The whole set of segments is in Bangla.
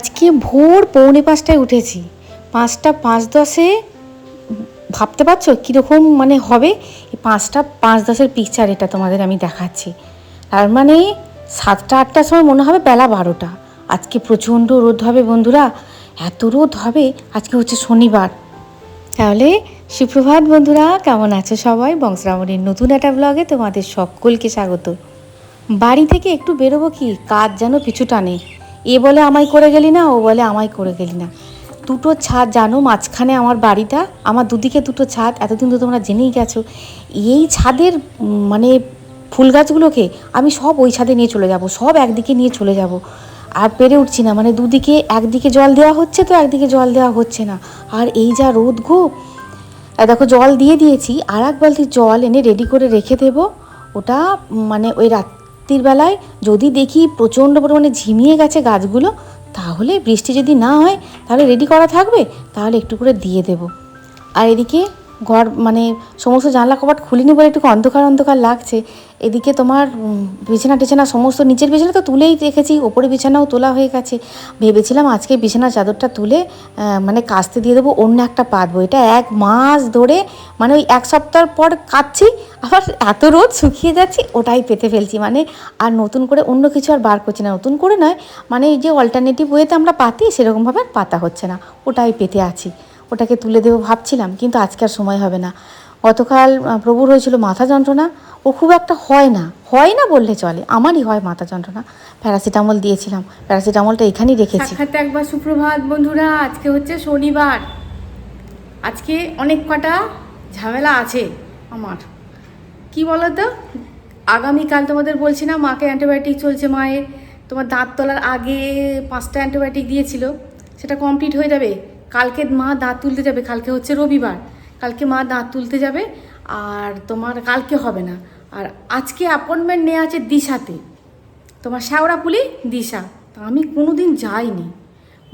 আজকে ভোর পৌনে পাঁচটায় উঠেছি। পাঁচটা পাঁচ দশে ভাবতে পারছ কীরকম মানে হবে? পাঁচটা পাঁচ দশের পিকচার এটা তোমাদের আমি দেখাচ্ছি। তার মানে সাতটা আটটার সময় মনে হবে বেলা বারোটা। আজকে প্রচণ্ড রোদ হবে বন্ধুরা। এত রোদ হবে, আজকে হচ্ছে শনিবার। তাহলে সুপ্রভাত বন্ধুরা, কেমন আছো সবাই? বংশরামণির নতুন একটা ব্লগে তোমাদের সকলকে স্বাগত। বাড়ি থেকে একটু বেরোবো কি? কাজ যেন পিছু টানে এ বলে আমায় করে গেলি না, ও বলে আমায় করে গেলি না। দুটো ছাদ, জানো মাঝখানে আমার বাড়িটা? আমার দুদিকে দুটো ছাদ, এতদিন তো তোমরা জেনেই গেছো। এই ছাদের মানে ফুল গাছগুলোকে আমি সব ওই ছাদে নিয়ে চলে যাব, সব একদিকে নিয়ে চলে যাব। আর পেরে উঠছি না মানে দুদিকে একদিকে জল দেওয়া হচ্ছে তো একদিকে জল দেওয়া হচ্ছে না। আর এই যা রোদ গো দেখো জল দিয়ে দিয়েছি আর এক বালতি জল এনে রেডি করে রেখে দেব। ওটা মানে ওই রাত্রির বেলায় যদি দেখি প্রচণ্ড পরিমাণে ঝিমিয়ে গেছে গাছগুলো, তাহলে বৃষ্টি যদি না হয়, তাহলে রেডি করা থাকবে, তাহলে একটু করে দিয়ে দেব। আর এদিকে ঘর মানে সমস্ত জানলা কপাট খুলিনি বলে একটু অন্ধকার অন্ধকার লাগছে। এদিকে তোমার বিছানা টিছানা সমস্ত নিচের বিছানা তো তুলেই রেখেছি, ওপরে বিছানাও তোলা হয়ে গেছে। ভেবেছিলাম আজকে বিছানার চাদরটা তুলে মানে কাচতে দিয়ে দেবো অন্য একটা পাতবো এটা এক মাস ধরে মানে ওই এক সপ্তাহ পর কাচ্ছি, আবার এত রোদ শুকিয়ে যাচ্ছি, ওটাই পেতে ফেলছি। মানে আর নতুন করে অন্য কিছু আর বার করছি না। নতুন করে নয় মানে যে অল্টারনেটিভ ওয়েতে আমরা পাতি, সেরকমভাবে আর পাতা হচ্ছে না। ওটাই পেতে আছি। ওটাকে তুলে দেবো ভাবছিলাম, কিন্তু আজকে আর সময় হবে না। গতকাল প্রভুর হয়েছিল মাথা যন্ত্রণা। ও খুব একটা হয় না হয় না বললে চলে, আমারই হয় মাথা যন্ত্রণা। প্যারাসিটামল দিয়েছিলাম, প্যারাসিটামলটা এখানেই রেখেছি। একবার সুপ্রভাত বন্ধুরা, আজকে হচ্ছে শনিবার। আজকে অনেক কটা ঝামেলা আছে আমার। কি বলো তো আগামীকাল তোমাদের বলছি না, মাকে অ্যান্টিবায়োটিক চলছে মায়ের। তোমার দাঁত তোলার আগে পাঁচটা অ্যান্টিবায়োটিক দিয়েছিল, সেটা কমপ্লিট হয়ে যাবে। কালকে মা দাঁত তুলতে যাবে, কালকে হচ্ছে রবিবার। কালকে মা দাঁত তুলতে যাবে আর তোমার কালকে হবে না। আর আজকে অ্যাপয়েন্টমেন্ট নেওয়া আছে দিশাতে। তোমার শ্যাওড়াপুলি দিশা। তা আমি কোনো দিন যাইনি।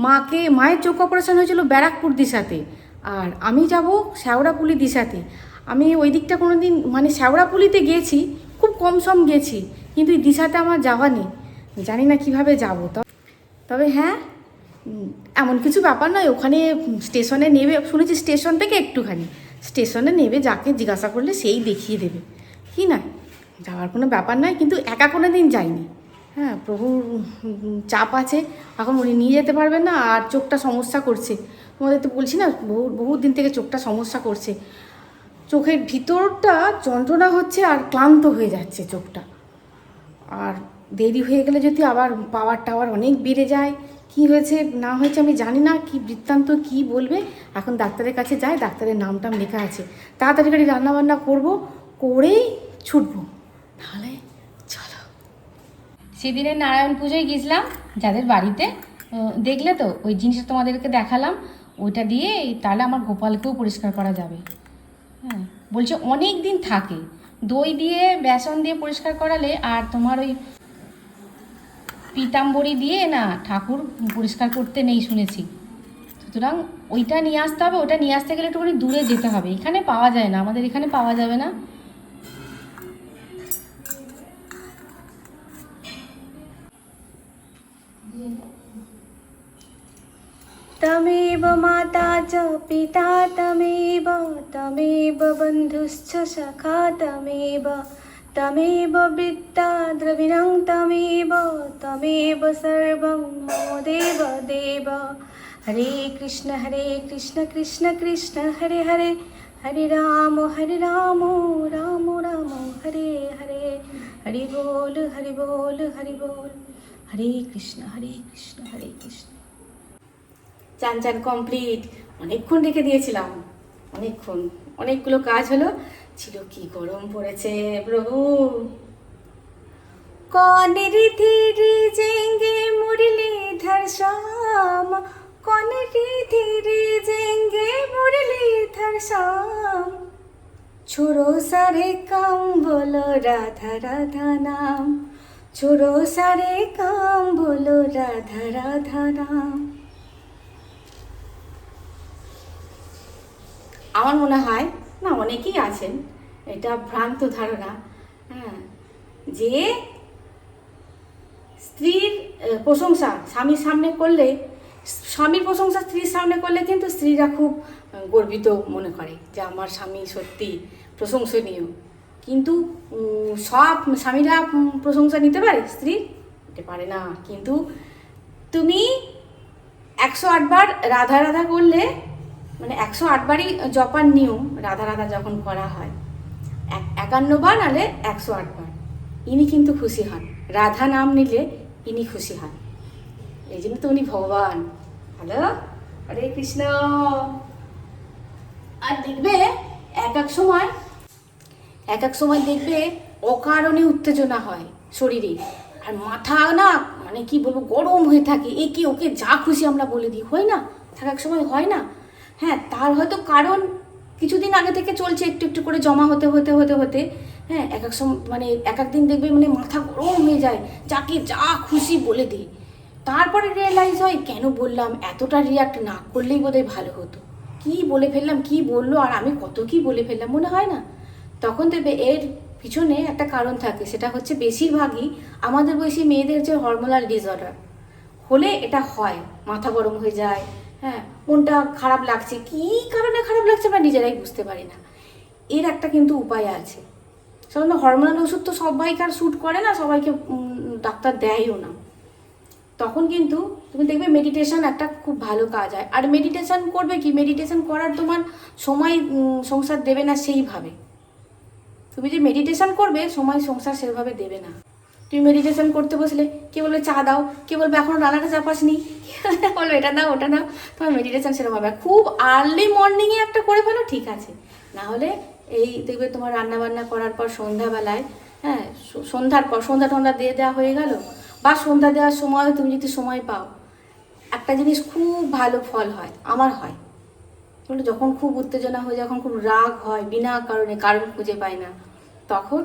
মাকে, মায়ের চোখ অপারেশন হয়েছিল ব্যারাকপুর দিশাতে। আর আমি যাব শ্যাওড়াপুলি দিশাতে। আমি ওই দিকটা কোনো দিন মানে শ্যাওড়াপুলিতে গেছি, খুব কম সম গেছি, কিন্তু এই দিশাতে আমার যাওয়া নেই। জানি না কীভাবে যাব। তবে হ্যাঁ এমন কিছু ব্যাপার নয়, ওখানে স্টেশনে নেবে, শুনেছি স্টেশন থেকে একটুখানি। স্টেশনে নেবে, যাকে জিজ্ঞাসা করলে সেই দেখিয়ে দেবে। কি না, যাওয়ার কোনো ব্যাপার নয়, কিন্তু একা কোনো দিন যাইনি। হ্যাঁ প্রভুর চাপ আছে, এখন উনি নিয়ে যেতে পারবেন না, আর চোখটা সমস্যা করছে। তোমাদের তো বলছি না, বহু বহুত দিন থেকে চোখটা সমস্যা করছে। চোখের ভিতরটা যন্ত্রণা হচ্ছে আর ক্লান্ত হয়ে যাচ্ছে চোখটা। আর দেরি হয়ে গেলে যদি আবার পাওয়ার টাওয়ার অনেক বেড়ে যায় কি হয়েছে, না হয়েছে আমি জানি না, কি বৃত্তান্ত, কি বলবে। এখন ডাক্তারের কাছে যাই, ডাক্তারের নাম টাম লেখা আছে। তাড়াতাড়ি করে রান্নাবান্না করব, করেই ছুটবো। তাহলে চলো। সেদিনে নারায়ণ পুজোয় গেছিলাম, যাদের বাড়িতে। দেখলে তো, ওই জিনিসটা তোমাদেরকে দেখালাম। ওইটা দিয়ে তাহলে আমার গোপালকেও পরিষ্কার করা যাবে। হ্যাঁ বলছে অনেক দিন থাকে। দই দিয়ে, বেসন দিয়ে পরিষ্কার করালে আর তোমার ওই পিতাম্বরি দিয়ে না ঠাকুর পরিষ্কার করতে নেই শুনেছি। সুতরাং ওইটা নিয়ে আসতে হবে, ওটা নিয়ে আসতে গেলে একটুখানি দূরে যেতে হবে। এখানে পাওয়া যায় না, আমাদের এখানে পাওয়া যাবে না। তমেব মাতা চ পিতা, তমেব তমেব বন্ধুশ্চ সখা, তমেব तमेव विद्या द्रविणं तमेव तमेव सर्वं मम देव देव हरे कृष्ण हरे कृष्ण कृष्ण कृष्ण हरे हरे हरे राम हरे राम राम राम हरे हरे हरि बोल हरि बोल हरि बोल हरे कृष्ण हरे कृष्ण हरे कृष्ण চান চান কমপ্লিট অনেকক্ষণ রেখে দিয়েছিলাম অনেকক্ষণ অনেকগুলো কাজ হলো ছিল কি গরম পড়েছে প্রভু? কনেরি ধীরে জেঙ্গে মুরলি ধর্ষাম কনেরি ধীরে জেঙ্গে মুরলি ধর্ষাম ছোড়ো সারে কাম বলো রাধা রাধা নাম। ছোড়ো সারে কাম বলো রাধা রাধা নাম। আমার মনে হয় না, অনেকেই আছেন। এটা ভ্রান্ত ধারণা। হ্যাঁ যে স্ত্রীর প্রশংসা স্বামীর সামনে করলে, স্বামীর প্রশংসা স্ত্রীর সামনে করলে কিন্তু স্ত্রীরা খুব গর্বিত মনে করে যে আমার স্বামী সত্যি প্রশংসনীয়। কিন্তু সব স্বামীরা প্রশংসা নিতে পারে? স্ত্রী নিতে পারে না। কিন্তু তুমি একশো আটবার রাধা রাধা করলে মানে একশো আটবারই জপার নিয়ম রাধা রাধা যখন করা হয়, এক- একান্নবার নালে একশো আটবার ইনি কিন্তু খুশি হন। রাধা নাম নিলে ইনি খুশি হন। এই জন্য তো উনি ভগবান। হ্যালো? হরে কৃষ্ণ। আর দেখবে এক এক সময়, এক এক সময় দেখবে অকারণে উত্তেজনা হয় শরীরে। আর মাথা না মানে কি বলব, গরম হয়ে থাকে। একে ওকে যা খুশি আমরা বলে দিই। হয় না? এক এক সময় হয় না? হ্যাঁ তার হয়তো কারণ কিছুদিন আগে থেকে চলছে, একটু একটু করে জমা হতে হতে হতে হতে। হ্যাঁ এক এক সময় মানে এক এক দিন দেখবে মানে মাথা গরম হয়ে যায়, যাকে যা খুশি বলে দিই তারপরে রিয়েলাইজ হয়, কেন বললাম, এতটা রিয়াক্ট না করলেই বোধহয় ভালো হতো। কি বলে ফেললাম, কি বলল, আর আমি কত কি বলে ফেললাম, মনে হয় না। তখন দেখবে এর পিছনে একটা কারণ থাকে, সেটা হচ্ছে বেশিরভাগই আমাদের বয়সী মেয়েদের যে হরমোনাল ডিসঅর্ডার হলে এটা হয়, মাথা গরম হয়ে যায় হ্যাঁ মনটা খারাপ লাগছে। কী কারণে খারাপ লাগছে আমরা নিজেরাই বুঝতে পারি না। এর একটা কিন্তু উপায় আছে। সাধারণত হরমোনাল ওষুধ তো সবাইকার শ্যুট করে না, সবাইকে ডাক্তার দেয়ও না। তখন কিন্তু তুমি দেখবে মেডিটেশন একটা খুব ভালো কাজ হয়। আর মেডিটেশন করবে কি? মেডিটেশন করার তোমার সময় সংসার দেবে না সেইভাবে। তুমি যে মেডিটেশন করবে, সময়, সংসার সেভাবে দেবে না। তুমি মেডিটেশন করতে বসলে, কে বলবে চা দাও, কে বলবে এখনও রান্নাটা চাপাসনি বলবে, এটা দাও, ওটা দাও। তোমার মেডিটেশন সেরকম হবে। খুব আর্লি মর্নিংয়ে একটা করে ফেলো, ঠিক আছে। না হলে এই দেখবে তোমার রান্না বান্না করার পর সন্ধ্যাবেলায় হ্যাঁ সন্ধ্যার পর, সন্ধ্যা টন্ধ্যা দিয়ে দেওয়া হয়ে গেল, বা সন্ধ্যা দেওয়ার সময় তুমি যদি সময় পাও, একটা জিনিস খুব ভালো ফল হয়, আমার হয়। যখন খুব উত্তেজনা হয় যখন খুব রাগ হয়, বিনা কারণে, কারণ খুঁজে পায় না, তখন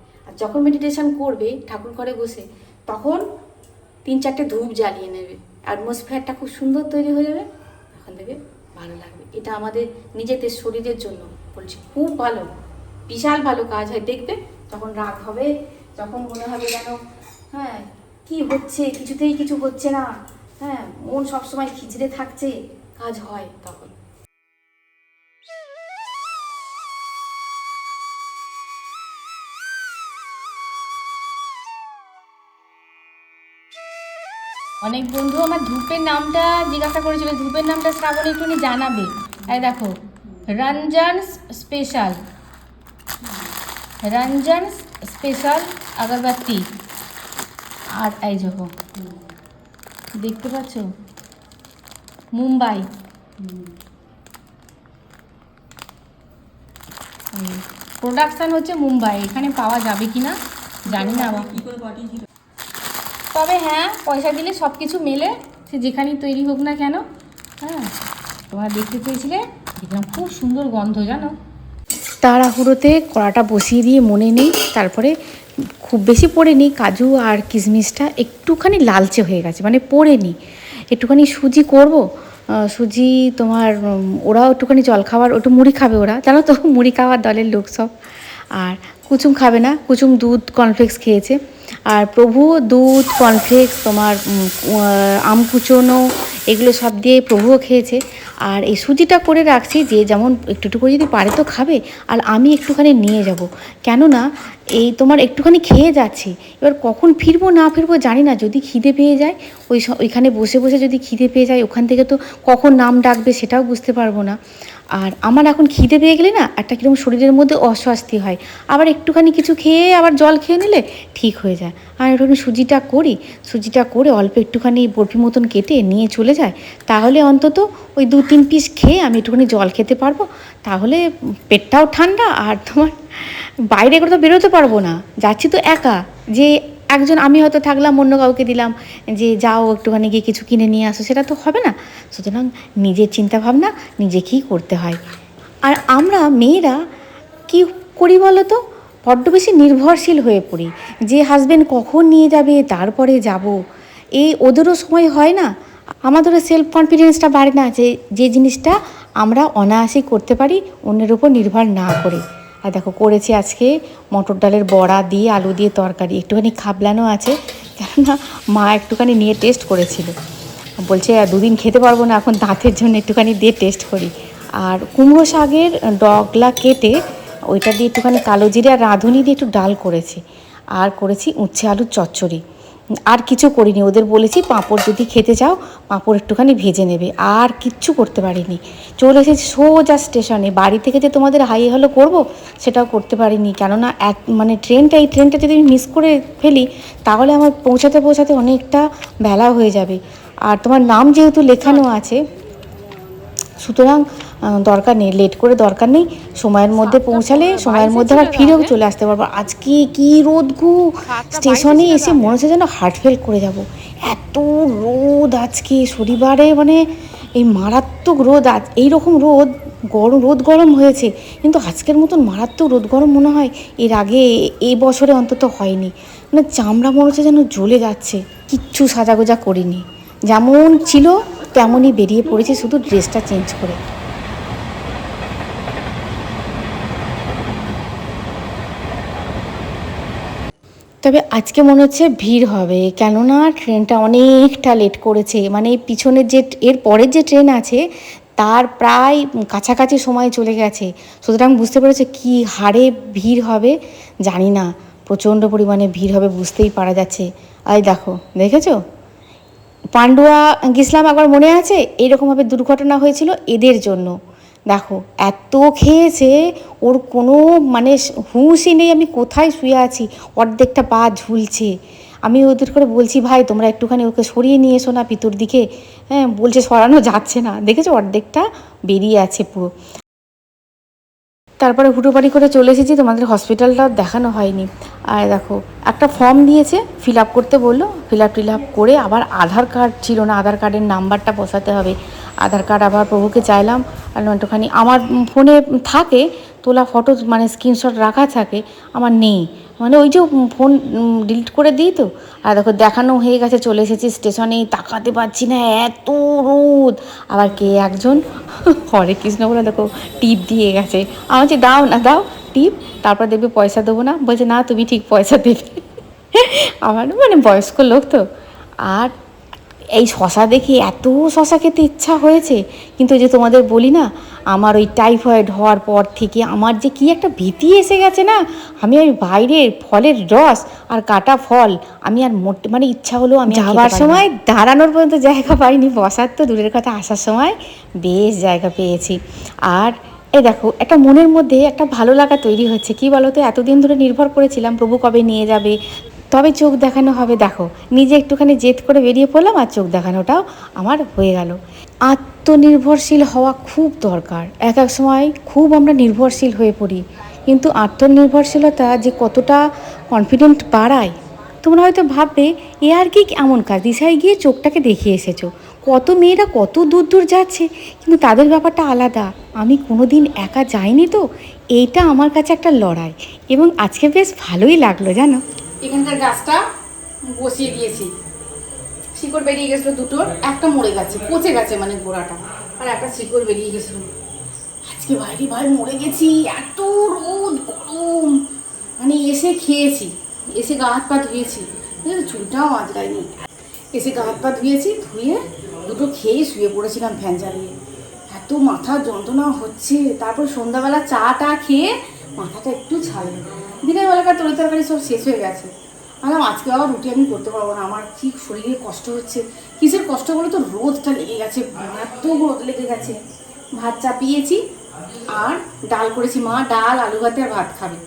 আর যখন মেডিটেশন করবে, ঠাকুর ঘরে বসে, তখন তিন চারটে ধূপ জ্বালিয়ে নেবে। অ্যাটমসফিয়ারটা খুব সুন্দর তৈরি হয়ে যাবে, তখন দেখবে ভালো লাগবে। এটা আমাদের নিজেদের শরীরের জন্য বলছি, খুব ভালো, বিশাল ভালো কাজ হয়। দেখবে তখন রাগ হবে যখন মনে হবে যেন হ্যাঁ কি হচ্ছে? কিছুতেই কিছু হচ্ছে না। হ্যাঁ মন সবসময় খিচড়ে থাকছে, কাজ হয় তখন। অনেক বন্ধু আমার ধূপের নামটা জিজ্ঞাসা করেছিল ধূপের নামটা শ্রাবণ একটুখানি জানাবে। এই দেখো, রঞ্জন স্পেশাল রঞ্জন স্পেশাল আগরবাতি। আর এই দেখো, দেখতে পাচ্ছ? মুম্বাই। প্রোডাকশান হচ্ছে মুম্বাই, এখানে পাওয়া যাবে কি না। জানি না আবার তবে হ্যাঁ পয়সা দিলে সব কিছু মেলে, সে যেখানেই তৈরি হোক না কেন হ্যাঁ। তোমরা দেখতে পেয়েছিলে, দেখলাম খুব সুন্দর গন্ধ, জানো। তাড়াহুড়োতে কড়াটা বসিয়ে দিয়ে মনে নেই, তারপরে খুব বেশি পড়েনি কাজু আর কিশমিশটা একটুখানি লালচে হয়ে গেছে মানে পড়েনি একটুখানি সুজি করব সুজি তোমার ওরাও একটুখানি জল খাবার ওটা মুড়ি খাবে ওরা, জানো তো, মুড়ি খাওয়ার দলের লোক সব। আর কুচুম খাবে না, কুচুম দুধ কর্নফ্লেক্স খেয়েছে। আর প্রভু, দুধ কর্নফ্লেক্স তোমার আম কুচোনো, এগুলো সব দিয়ে প্রভুও খেয়েছে। আর এই সুজিটা করে রাখছি যে যেমন একটু একটু যদি পারে তো খাবে, আর আমি একটুখানি নিয়ে যাব। কেননা এই তোমার একটুখানি খেয়ে যাচ্ছে। এবার কখন ফিরবো না ফিরবো জানি না, যদি খিদে পেয়ে যায়, ওই ওইখানে বসে বসে যদি খিদে পেয়ে যায়, ওখান থেকে তো কখন নাম ডাকবে সেটাও বুঝতে পারব না। আর আমার এখন খিদে পেয়ে গেলে না, একটা কীরকম শরীরের মধ্যে অস্বস্তি হয়। আবার একটুখানি কিছু খেয়ে, আবার জল খেয়ে নিলে ঠিক হয়ে যায়। আর একটুখানি সুজিটা করি, সুজিটা করে অল্প একটুখানি বরফি মতন কেটে নিয়ে চলে যায়। তাহলে অন্তত ওই দু তিন পিস খেয়ে আমি একটুখানি জল খেতে পারব। তাহলে পেটটাও ঠান্ডা আর তোমার বাইরে করে তো বেরোতে পারব না। যাচ্ছি তো একা। যে একজন আমি হয়তো থাকলাম, অন্য কাউকে দিলাম, যে যাও একটুখানি গিয়ে কিছু কিনে নিয়ে আসো, সেটা তো হবে না। সুতরাং নিজের চিন্তা ভাবনা নিজেকেই করতে হয়। আর আমরা মেয়েরা কি করি বলো তো? বড্ড বেশি নির্ভরশীল হয়ে পড়ি। যে হাজবেন্ড কখন নিয়ে যাবে, তারপরে যাব। এই ওদেরও সময় হয় না। আমাদেরও সেলফ কনফিডেন্সটা বাড়ে না যে যে জিনিসটা আমরা অনায়াসেই করতে পারি, অন্যের উপর নির্ভর না করে। আর দেখো, করেছি আজকে মটর ডালের বড়া দিয়ে আলু দিয়ে তরকারি। একটুখানি খাবলানো আছে, কেননা মা একটুখানি নিয়ে টেস্ট করেছিল। বলছে দুদিন খেতে পারব না, এখন দাঁতের জন্য একটুখানি দিয়ে টেস্ট করি। আর কুমড়ো শাকের ডগলা কেটে ওইটা দিয়ে একটুখানি কালো জিরে আর রাঁধুনি দিয়ে একটু ডাল করেছি। আর করেছি উচ্ছে আলুর চচ্চড়ি। আর কিছু করিনি। ওদের বলেছি, পাঁপড় যদি খেতে চাও, পাঁপড় একটুখানি ভেজে নেবে। আর কিচ্ছু করতে পারিনি। চলে এসেছি সোজা স্টেশনে। বাড়ি থেকে যে তোমাদের হাই হলো করব, সেটাও করতে পারিনি। কেননা এক মানে ট্রেনটা, এই ট্রেনটা যদি আমি মিস করে ফেলি, তাহলে আমার পৌঁছাতে পৌঁছাতে অনেকটা বেলা হয়ে যাবে। আর তোমার নাম যেহেতু লেখানো আছে, সুতরাং দরকার নেই লেট করে দরকার নেই। সময়ের মধ্যে পৌঁছালে সময়ের মধ্যে আবার ফিরেও চলে আসতে পারব আজকে কি রোদ গু? স্টেশনে এসে মনে হচ্ছে যেন হার্ট ফেল করে যাব। এত রোদ আজকে শনিবারে মানে এই মারাত্মক রোদ আজ এইরকম রোদ গরম রোদ গরম হয়েছে। কিন্তু আজকের মতন মারাত্মক রোদ গরম মনে হয় এর আগে এই বছরে অন্তত হয়নি। মানে চামড়া মনে হচ্ছে যেন জ্বলে যাচ্ছে কিচ্ছু সাজাগোজা করিনি। যেমন ছিল তেমনই বেরিয়ে পড়েছি শুধু ড্রেসটা চেঞ্জ করে। তবে আজকে মনে হচ্ছে ভিড় হবে, কেননা ট্রেনটা অনেকটা লেট করেছে। মানে পিছনের যে এর পরের যে ট্রেন আছে, তার প্রায় কাছাকাছি সময় চলে গেছে। সুতরাং বুঝতে পেরেছে কি হারে ভিড় হবে? জানি না। প্রচণ্ড পরিমাণে ভিড় হবে বুঝতেই পারা যাচ্ছে। আই দেখো, দেখেছ? পান্ডুয়া গেছিলাম একবার মনে আছে? এইরকমভাবে দুর্ঘটনা হয়েছিল এদের জন্য। দেখো, এত খেয়েছে, ওর কোনো মানে হুঁশই নেই আমি কোথায় শুয়ে আছি, অর্ধেকটা পা ঝুলছে। আমি ওদের করে বলছি, ভাই, তোমরা একটুখানি ওকে সরিয়ে নিয়ে এসো না পিতর দিকে। হ্যাঁ বলছে, সরানো যাচ্ছে না। দেখেছ, অর্ধেকটা বেরিয়ে আছে পুরো। তারপরে হুটোপাটি করে চলে এসেছি, তোমাদের হসপিটালটা দেখানো হয়নি। আর দেখো, একটা ফর্ম দিয়েছে ফিল আপ করতে বলল ফিল আপ টিল আপ করে আবার আধার কার্ড ছিল না, আধার কার্ডের নাম্বারটা বসাতে হবে। আধার কার্ড আবার প্রভুকে চাইলাম, আর একটুখানি আমার ফোনে থাকে, তোলা ফটো মানে স্ক্রিনশট রাখা থাকে, আমার নেই। মানে ওই যে ফোন ডিলিট করে দিই তো। আর দেখো দেখানো হয়ে গেছে, চলে এসেছি স্টেশনে তাকাতে পারছি না, এত রোদ। আবার কে একজন? হরে কৃষ্ণ বলে দেখো, টিপ দিয়ে গেছে। আমার যে দাও না, দাও, টিপ, তারপর দেখবে পয়সা দেবো না। বলছে, না, তুমি ঠিক পয়সা দেবে। আমার মানে বয়স্ক লোক তো। আর এই শশা দেখে এত শশা খেতে ইচ্ছা হয়েছে কিন্তু যে তোমাদের বলি না আমার ওই টাইফয়েড হওয়ার পর থেকে আমার যে কি একটা ভীতি এসে গেছে না আমি ওই বাইরের ফলের রস আর কাটা ফল আমি আর মোট মানে ইচ্ছা হলো আমি যাবার সময় দাঁড়ানোর পর্যন্ত জায়গা পাইনি বসার তো দূরের কথা আসার সময় বেশ জায়গা পেয়েছি। আর এই দেখো একটা মনের মধ্যে একটা ভালো লাগা তৈরি হচ্ছে কি বলো তো এতদিন ধরে নির্ভর করেছিলাম প্রভু কবে নিয়ে যাবে তবে চোখ দেখানো হবে, দেখো। নিজে একটুখানি জেদ করে বেরিয়ে পড়লাম আর চোখ দেখানোটাও আমার হয়ে গেল। আত্মনির্ভরশীল হওয়া খুব দরকার। এক এক সময় খুব আমরা নির্ভরশীল হয়ে পড়ি। কিন্তু আত্মনির্ভরশীলতা যে কতটা কনফিডেন্ট বাড়ায়, তোমরা হয়তো ভাববে, এ আর কি এমন কাজ? দিশায় গিয়ে চোখটাকে দেখিয়ে এসেছ। কত মেয়েরা কত দূর দূর যাচ্ছে, কিন্তু তাদের ব্যাপারটা আলাদা। আমি কোনো দিন একা যাইনি তো। এইটা আমার কাছে একটা লড়াই। এবং আজকে বেশ ভালোই লাগল, জানো? এখানকার গাছটা বসিয়ে দিয়েছি। শিকড় বেরিয়ে গেছিল দুটোর একটা মরে গেছে, পচে গেছে মানে গোড়াটা, আর একটা শিকড় বেরিয়ে গেছিল। আজকে বাইরে ভাই মরে গেছি, এত রোদ, গরম মানে এসে খেয়েছি, এসে গা হাত পা ধুয়েছি চুলটাও আজরাইনি এসে গা হাত পা ধুয়েছি, ধুয়ে দুটো খেয়ে শুয়ে পড়েছিলাম ফ্যান চালিয়ে। এত মাথা যন্ত্রণা হচ্ছে, তারপর সন্ধ্যাবেলা চা টা খেয়ে মাথাটা একটু ছাড়লো। দিনের বেলাকার তরি তরকারি সব শেষ হয়ে গেছে। আলাম আজকে আবার রুটি আমি করতে পারব না আমার ঠিক শরীরে কষ্ট হচ্ছে। কিসের কষ্ট বলে তো রোদটা লেগে গেছে এত রোদ লেগে গেছে। ভাত চাপিয়েছি আর ডাল করেছি। মা ডাল আলু ভাতে আর ভাত খাবে।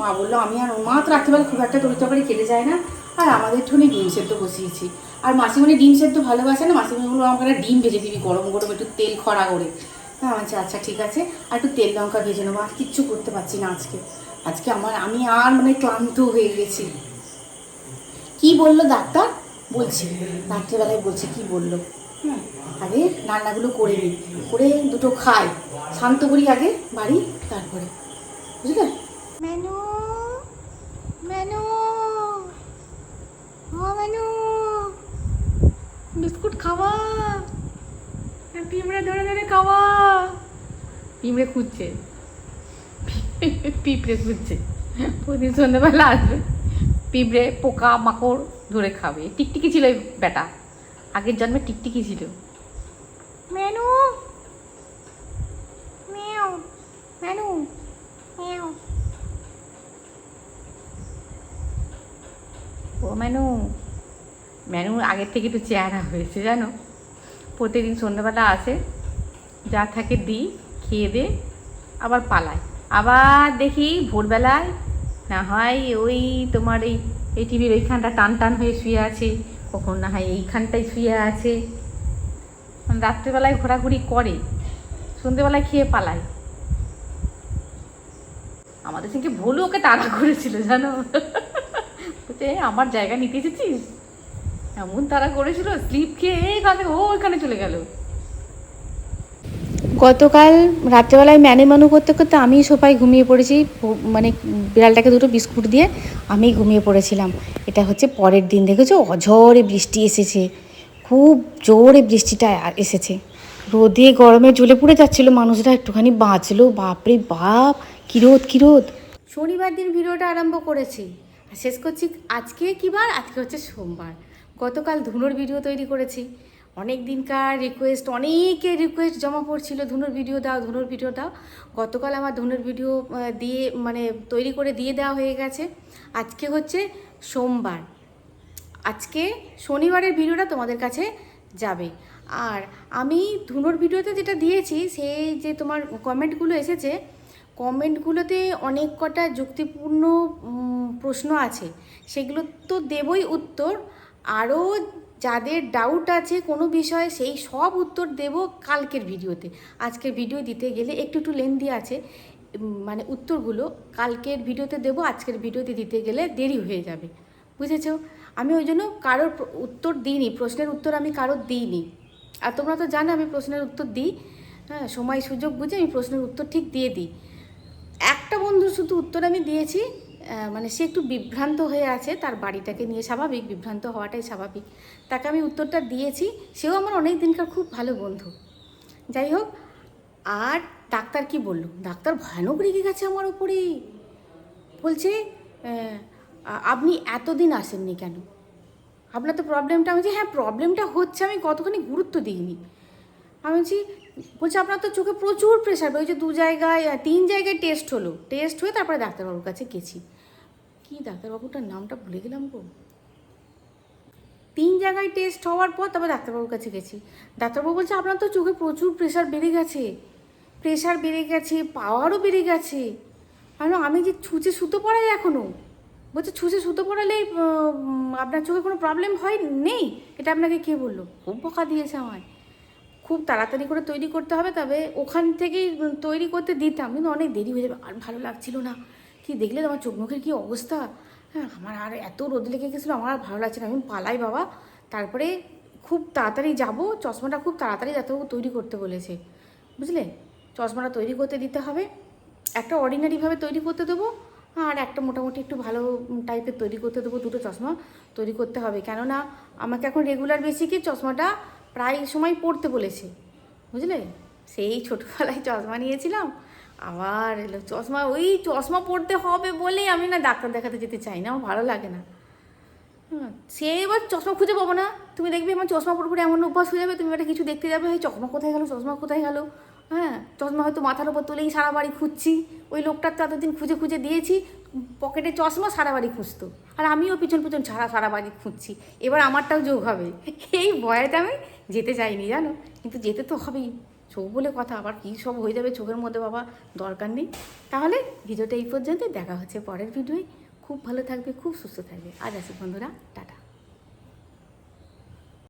মা বলল আমি আর মা তো রাত্রেবেলা খুব একটা তরি তরকারি খেতে যায় না। আর আমাদের ঠোনে ডিম সেদ্ধ বসিয়েছি। আর মাসিমণি ডিম সেদ্ধ ভালোবাসে না মাসিমণি বলল আমাকে একটা ডিম ভেজে দিবি গরম গরম একটু তেল খরা করে। হ্যাঁ বলছি, আচ্ছা ঠিক আছে। আর একটু তেল লঙ্কা ভেজে নেব। আর কিচ্ছু করতে পারছি না আজকে। আজকে আমার, আমি আর মানে ক্লান্ত হয়ে গেছি। কি বলল ডাক্তার? বলছি, রাত্রেবেলায় বলছে, কি বলল? হ্যাঁ আগে রান্নাগুলো করে নিই, করে দুটো খাই, শান্ত করি আগে, বাড়ি, তারপরে। বুঝলে? Menu menu menu. বিস্কুট খাওয়া পিঁমড়ে ধরে ধরে খাওয়া। পিঁমড়ে খুঁজছে। পিঁপড়ে খুঁজছে প্রতিদিন সন্ধ্যেবেলা আসবে। পিঁপড়ে পোকা মাকড় ধরে খাবে। টিকটিকি ছিল এই বেটা। আগের জন্মে টিকটিকি ছিল। মেনু। মেও। মেনু। মেও। ও মেনু। মেনু আগের থেকে একটু চেহারা হয়েছে জানো? প্রতিদিন সন্ধ্যাবেলা আসে যা থাকে দিই খেয়ে দে আবার পালায়। আবার দেখি ভোরবেলায় না হয় ওই তোমার এই এই টিভির ওইখানটা টান টান হয়ে শুয়ে আছে কখন না হয় এইখানটায় শুয়ে আছে। রাত্রেবেলায় ঘোরাঘুরি করে সন্ধেবেলায় খেয়ে পালায়। আমাদের সঙ্গে ভুলও ওকে তাড়া করেছিল জানো? বলছে "এ, আমার জায়গা নিতে এসেছিস? এমন তারা করেছিল স্লিপ খেয়ে থেকে ও ওইখানে চলে গেল। গতকাল রাত্রেবেলায় ম্যানে মানু করতে করতে আমি সোফায় ঘুমিয়ে পড়েছি মানে বিড়ালটাকে দুটো বিস্কুট দিয়ে আমি ঘুমিয়ে পড়েছিলাম। এটা হচ্ছে পরের দিন, দেখেছ? অঝরে বৃষ্টি এসেছে, খুব জোরে বৃষ্টিটা এসেছে। রোদে গরমে জ্বলে পুড়ে যাচ্ছিল মানুষরা, একটুখানি বাঁচলো, বাপরে বাপ কিরোদ কিরোদ শনিবার দিন ভিডিওটা আরম্ভ করেছি। শেষ করছি আজকে কি বার? আজকে হচ্ছে সোমবার। গতকাল ধুনোর ভিডিও তৈরি করেছি। অনেক দিনকার রিকোয়েস্ট অনেকের রিকোয়েস্ট জমা পড়ছিল, ধুনুর ভিডিও দাও, ধুনুর ভিডিও দাও। গতকাল আমার ধুনুর ভিডিও দিয়ে মানে তৈরি করে দিয়ে দেওয়া হয়ে গেছে। আজকে হচ্ছে সোমবার। আজকে শনিবারের ভিডিওটা তোমাদের কাছে যাবে। আর আমি ধুনোর ভিডিওতে যেটা দিয়েছি সেই যে তোমার কমেন্টগুলো এসেছে কমেন্টগুলোতে অনেক কটা যুক্তিপূর্ণ প্রশ্ন আছে। সেগুলো তো দেবই উত্তর। আরও যাদের ডাউট আছে কোনো বিষয়ে, সেই সব উত্তর দেব কালকের ভিডিওতে। আজকের ভিডিও দিতে গেলে একটু একটু লেন্দি আছে। মানে উত্তরগুলো কালকের ভিডিওতে দেব, আজকের ভিডিওতে দিতে গেলে দেরি হয়ে যাবে। বুঝেছ? আমি ওই জন্য কারোর উত্তর দিইনি, প্রশ্নের উত্তর আমি কারোর দিইনি। আর তোমরা তো জানো আমি প্রশ্নের উত্তর দিই। হ্যাঁ সময় সুযোগ বুঝে আমি প্রশ্নের উত্তর ঠিক দিয়ে দিই। একটা বন্ধুর শুধু উত্তর আমি দিয়েছি মানে সে একটু বিভ্রান্ত হয়ে আছে, তার বাড়িটাকে নিয়ে স্বাভাবিক, বিভ্রান্ত হওয়াটাই স্বাভাবিক। তাকে আমি উত্তরটা দিয়েছি, সেও আমার অনেক দিনকার খুব ভালো বন্ধু। যাই হোক, আর ডাক্তার কি বলল? ডাক্তার ভয়ানক রেগে গেছে আমার ওপরে বলছে আপনি এতদিন আসেননি কেন? আপনার তো প্রবলেমটা আমি হ্যাঁ প্রবলেমটা হচ্ছে, আমি কতখানি গুরুত্ব দিইনি। আমি বলছি বলছি, আপনার তো চোখে প্রচুর প্রেশার ওই যে দু জায়গায় তিন জায়গায় টেস্ট হলো। টেস্ট হয়ে তারপরে ডাক্তারবাবুর কাছে গেছি। কি ডাক্তারবাবুটার নামটা ভুলে গেলাম গো। তিন জায়গায় টেস্ট হওয়ার পর তারপর ডাক্তারবাবুর কাছে গেছি। ডাক্তারবাবু বলছে, আপনার তো চোখে প্রচুর প্রেশার বেড়ে গেছে। প্রেশার বেড়ে গেছে পাওয়ারও বেড়ে গেছে। আমি আমি যে ছুঁচে সুতো পড়াই এখনও বলছে, ছুঁচে সুতো পড়ালে আপনার চোখে কোনো প্রবলেম হয়, নেই? এটা আপনাকে কে বলল? খুব বকা দিয়েছে আমায়। খুব তাড়াতাড়ি করে তৈরি করতে হবে, তবে ওখান থেকেই তৈরি করতে দিতাম, কিন্তু অনেক দেরি হয়ে যাবে, আর ভালো লাগছিল না। কি দেখলে তোমার চোখ মুখের কী অবস্থা? হ্যাঁ আমার আর এত রোদ লেগে গেছিল, আমার আর ভালো লাগছে না। আমি পালাই বাবা। তারপরে খুব তাড়াতাড়ি যাব, চশমাটা খুব তাড়াতাড়ি ডাক্তারবাবু তৈরি করতে বলেছে। বুঝলে? চশমাটা তৈরি করতে দিতে হবে। একটা অর্ডিনারিভাবে তৈরি করতে দেবো, আর একটা মোটামুটি একটু ভালো টাইপের তৈরি করতে দেবো, দুটো চশমা তৈরি করতে হবে। কেননা, আমাকে এখন রেগুলার বেসিকে চশমাটা প্রায় সময় পড়তে বলেছে। বুঝলে? সেই ছোটোবেলায় চশমা নিয়েছিলাম আবার এলো, চশমা, ওই চশমা পড়তে হবে বলেই আমি না ডাক্তার দেখাতে যেতে চাই না, আমার ভালো লাগে না। সে এবার চশমা খুঁজে পাবো না। তুমি দেখবে আমার চশমা পরে পরে এমন অভ্যাস হয়ে যাবে, তুমি একটা কিছু দেখতে যাবে, এই চশমা কোথায় গেলো, চশমা কোথায় গেলো? হ্যাঁ চশমা হয়তো মাথার উপর তুলেই সারা বাড়ি খুঁজছি। ওই লোকটার তো এতদিন খুঁজে খুঁজে দিয়েছি, পকেটে চশমা সারা বাড়ি খুঁজতো। আর আমিও পিছন পিছন সারা সারা বাড়ি খুঁজছি, এবার আমারটাও যোগ হবে। এই ভয়েতে আমি যেতে চাইনি, জানো? কিন্তু যেতে তো হবেই। চোখ বলে কথা, আবার কী সব হয়ে যাবে চোখের মধ্যে বাবা? দরকার নেই। তাহলে ভিডিওটা এই পর্যন্ত দেখা হচ্ছে পরের ভিডিওয়। খুব ভালো থাকবে, খুব সুস্থ থাকবে। আজ আসি বন্ধুরা। টাটা।